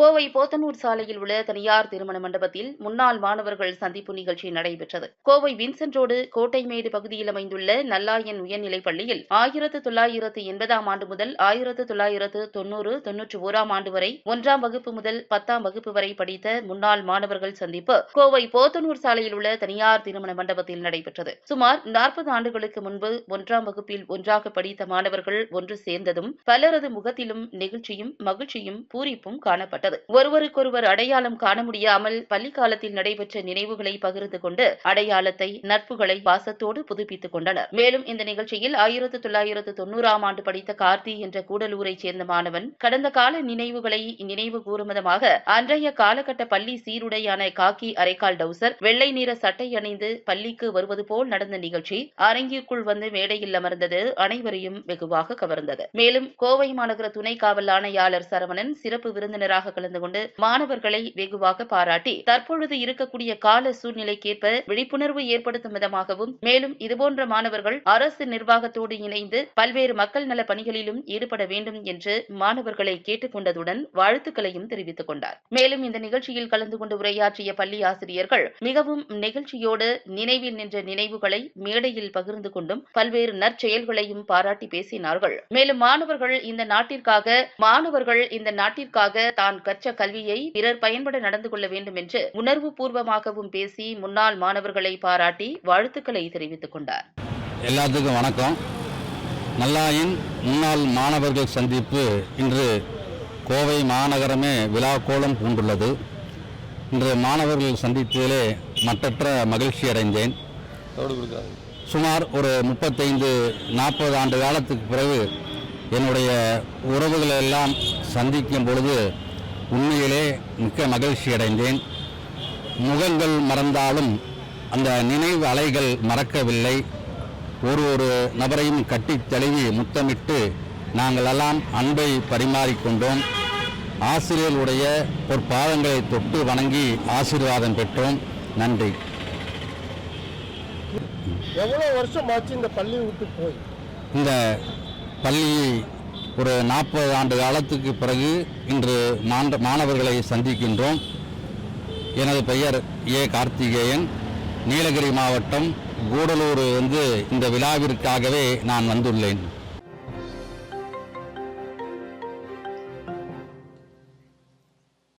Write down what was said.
கோவை போத்தனூர் சாலையில் உள்ள தனியார் திருமண மண்டபத்தில் முன்னாள் மாணவர்கள் சந்திப்பு நிகழ்ச்சி நடைபெற்றது. கோவை வின்சென்ட் ரோடு கோட்டைமேடு பகுதியில் அமைந்துள்ள நல்லாயன் உயர்நிலைப் பள்ளியில் ஆயிரத்து தொள்ளாயிரத்து எண்பதாம் ஆண்டு முதல் ஆயிரத்து தொள்ளாயிரத்து தொன்னூறு தொன்னூற்றி ஓராம் ஆண்டு வரை ஒன்றாம் வகுப்பு முதல் பத்தாம் வகுப்பு வரை படித்த முன்னாள் மாணவர்கள் சந்திப்பு கோவை போத்தனூர் சாலையில் உள்ள தனியார் திருமண மண்டபத்தில் நடைபெற்றது. சுமார் நாற்பது ஆண்டுகளுக்கு முன்பு ஒன்றாம் வகுப்பில் ஒன்றாக படித்த மாணவர்கள் ஒன்று சேர்ந்ததும் பலரது முகத்திலும் நெகிழ்ச்சியும் மகிழ்ச்சியும் பூரிப்பும் காணப்பட்டது. ஒருவருக்கொருவர் அடையாளம் காண முடியாமல் பள்ளி காலத்தில் நடைபெற்ற நினைவுகளை பகிர்ந்து கொண்டு அடையாளத்தை நட்புகளை பாசத்தோடு புதுப்பித்துக் கொண்டனர். மேலும் இந்த நிகழ்ச்சியில் ஆயிரத்து தொள்ளாயிரத்து தொன்னூறாம் ஆண்டு படித்த கார்த்தி என்ற கூடலூரைச் சேர்ந்த மாணவன் கடந்த கால நினைவுகளை நினைவு கூறும் அன்றைய காலகட்ட பள்ளி சீருடையான காக்கி அரைக்கால் டவுசர் வெள்ளை நிற சட்டை அணிந்து பள்ளிக்கு வருவது போல் நடந்த நிகழ்ச்சி அரங்கிற்குள் வந்து மேடையில் அமர்ந்தது அனைவரையும் வெகுவாக கவர்ந்தது. மேலும் கோவை மாநகர துணை காவல் ஆணையாளர் சரவணன் சிறப்பு விருந்தினராக கலந்து கொண்டு மாணவர்களை வெகுவாக பாராட்டி தற்பொழுது இருக்கக்கூடிய கால சூழ்நிலைக்கேற்ப விழிப்புணர்வு ஏற்படுத்தும் விதமாகவும் மேலும் இதுபோன்ற மாணவர்கள் அரசு நிர்வாகத்தோடு இணைந்து பல்வேறு மக்கள் நல பணிகளிலும் ஈடுபட வேண்டும் என்று மாணவர்களை கேட்டுக் கொண்டதுடன் வாழ்த்துக்களையும் தெரிவித்துக் கொண்டார். மேலும் இந்த நிகழ்ச்சியில் கலந்து கொண்டு உரையாற்றிய பள்ளி ஆசிரியர்கள் மிகவும் நிகழ்ச்சியோடு நினைவில் நின்ற நினைவுகளை மேடையில் பகிர்ந்து கொண்டும் பல்வேறு நற்செயல்களையும் பாராட்டி பேசினார்கள். மேலும் மாணவர்கள் இந்த நாட்டிற்காக மாணவர்கள் இந்த நாட்டிற்காக தான் கற்ற கல்வியை பிறர் பயன்பட நடந்து கொள்ள வேண்டும் என்று உணர்வு பூர்வமாகவும் பேசி முன்னாள் மாணவர்களை பாராட்டி வாழ்த்துக்களை தெரிவித்துக் கொண்டார். எல்லாத்துக்கும் வணக்கம். நல்லாயின் முன்னாள் மாணவர்கள் சந்திப்பு இன்று கோவை மாநகரமே விழாக்கோலம் பூண்டுள்ளது. இன்று மாணவர்கள் சந்தித்ததிலே மற்றற்ற மகிழ்ச்சி அடைந்தேன். சுமார் ஒரு முப்பத்தைந்து நாற்பது ஆண்டு காலத்துக்கு பிறகு என்னுடைய உறவுகளை எல்லாம் சந்திக்கும் பொழுது உண்மையிலே மிக்க மகிழ்ச்சி அடைந்தேன். முகங்கள் மறந்தாலும் அந்த நினைவு அலைகள் மறக்கவில்லை. ஒரு ஒரு நபரையும் கட்டித் தழுவி முத்தமிட்டு நாங்கள் எல்லாம் அன்பை பரிமாறிக்கொண்டோம் ஆசிரியர்களுடைய பொற்பாதங்களை தொட்டு வணங்கி ஆசீர்வாதம் பெற்றோம். நன்றி. எவ்வளோ வருஷம் ஆச்சு இந்த பள்ளியை விட்டு போய்? இந்த பள்ளியை ஒரு நாற்பது ஆண்டு காலத்துக்கு பிறகு இன்று மாண்ட- மாணவர்களை சந்திக்கின்றோம். எனது பெயர் ஏ. கார்த்திகேயன். நீலகிரி மாவட்டம் கூடலூர் வந்து இந்த விழாவிற்காகவே நான் வந்துள்ளேன்.